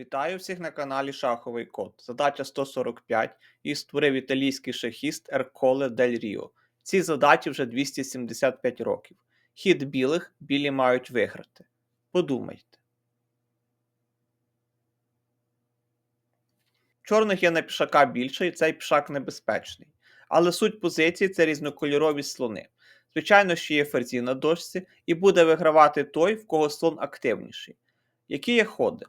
Вітаю всіх на каналі Шаховий Код. Задача 145 і створив італійський шахіст Ерколе Дель Ріо. Цій задачі вже 275 років. Хід білих білі мають виграти. Подумайте. Чорних є на пішака більше, і цей пішак небезпечний. Але суть позиції це різнокольорові слони. Звичайно, що є ферзі на дошці, і буде вигравати той, в кого слон активніший. Які є ходи?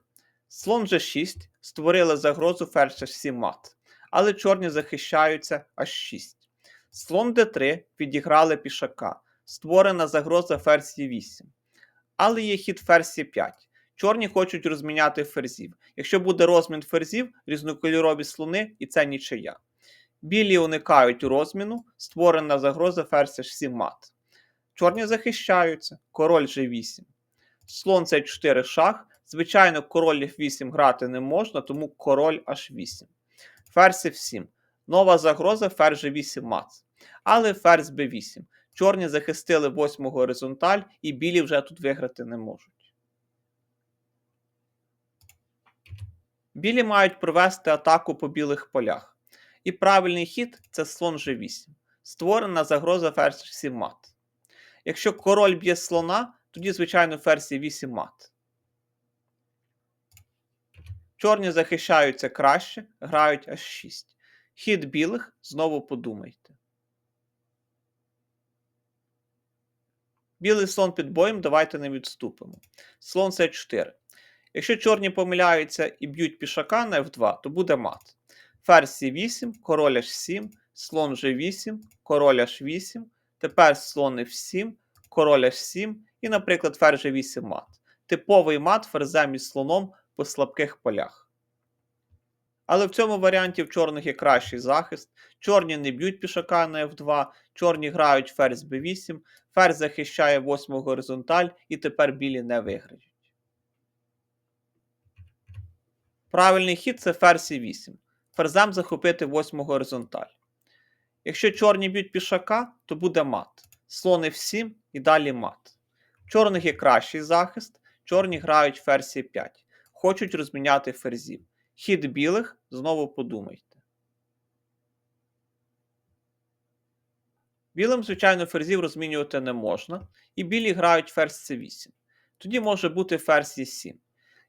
Слон G6 створили загрозу ферзь H7 мат, але чорні захищаються H6. Слон D3 відіграли пішака, створена загроза ферзь E8. Але є хід ферзь E5. Чорні хочуть розміняти ферзів. Якщо буде розмін ферзів, різнокольорові слони і це нічия. Білі уникають розміну, створена загроза ферзь H7 мат. Чорні захищаються, король G8. Слон c4 шах. Звичайно, король F8 грати не можна, тому король H8. Ферзь F7. Нова загроза ферзь G8 мац. Але ферзь B8. Чорні захистили восьму горизонталь, і білі вже тут виграти не можуть. Білі мають провести атаку по білих полях. І правильний хід це слон G8. Створена загроза ферзь 7 мат. Якщо король б'є слона, тоді, звичайно, ферзь 8 мат. Чорні захищаються краще, грають аж 6. Хід білих знову подумайте. Білий слон під боєм, давайте не відступимо. Слон С4. Якщо чорні помиляються і б'ють пішака на F2, то буде мат. Ферзь С8, король H7, слон G8, король H8, тепер слон F7, король H7 і, наприклад, ферзь G8 мат. Типовий мат ферзем і слоном по слабких полях. Але в цьому варіанті в чорних є кращий захист. Чорні не б'ють пішака на F2, чорні грають ферзь B8, ферзь захищає восьму горизонталь, і тепер білі не виграють. Правильний хід це ферзь 8. Ферзем захопити восьму горизонталь. Якщо чорні б'ють пішака, то буде мат. Слон F7 і далі мат. В чорних є кращий захист, чорні грають ферзь 5. Хочуть розміняти ферзів. Хід білих знову подумайте. Білим, звичайно, ферзів розмінювати не можна, і білі грають ферзь c8. Тоді може бути ферзь e7.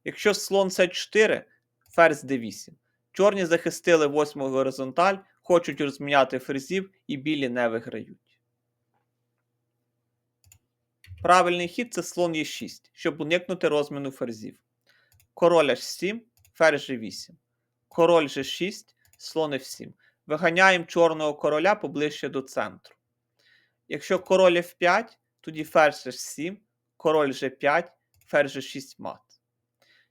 Якщо слон c4, ферзь d8. Чорні захистили восьму горизонталь, хочуть розміняти ферзів, і білі не виграють. Правильний хід це слон e6, щоб уникнути розміну ферзів. Король h7, ферзь g8. Король g6, слон f7. Виганяємо чорного короля поближче до центру. Якщо король f5, тоді ферзь h7, король g5, ферзь g6 мат.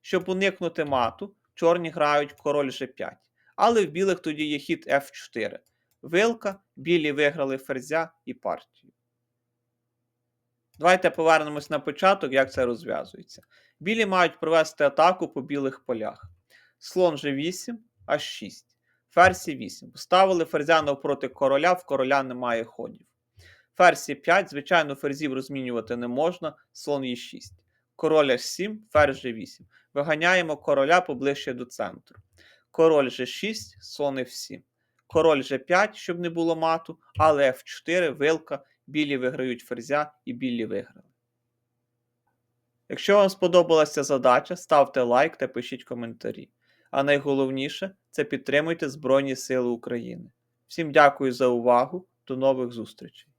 Щоб уникнути мату, чорні грають король g5. Але в білих тоді є хід f4. Вилка, білі виграли ферзя і партію. Давайте повернемось на початок, як це розв'язується. Білі мають провести атаку по білих полях. Слон G8, H6. Ферзь 8. Поставили ферзя навпроти короля, в короля немає ходів. Ферзь 5, звичайно, ферзів розмінювати не можна, слон Е6. Король H7, ферзь G8. Виганяємо короля поближче до центру. Король G6, слон F7. Король G5, щоб не було мату, але F4, вилка, білі виграють ферзя і білі виграли. Якщо вам сподобалася задача, ставте лайк та пишіть коментарі. А найголовніше це підтримуйте Збройні Сили України. Всім дякую за увагу, до нових зустрічей!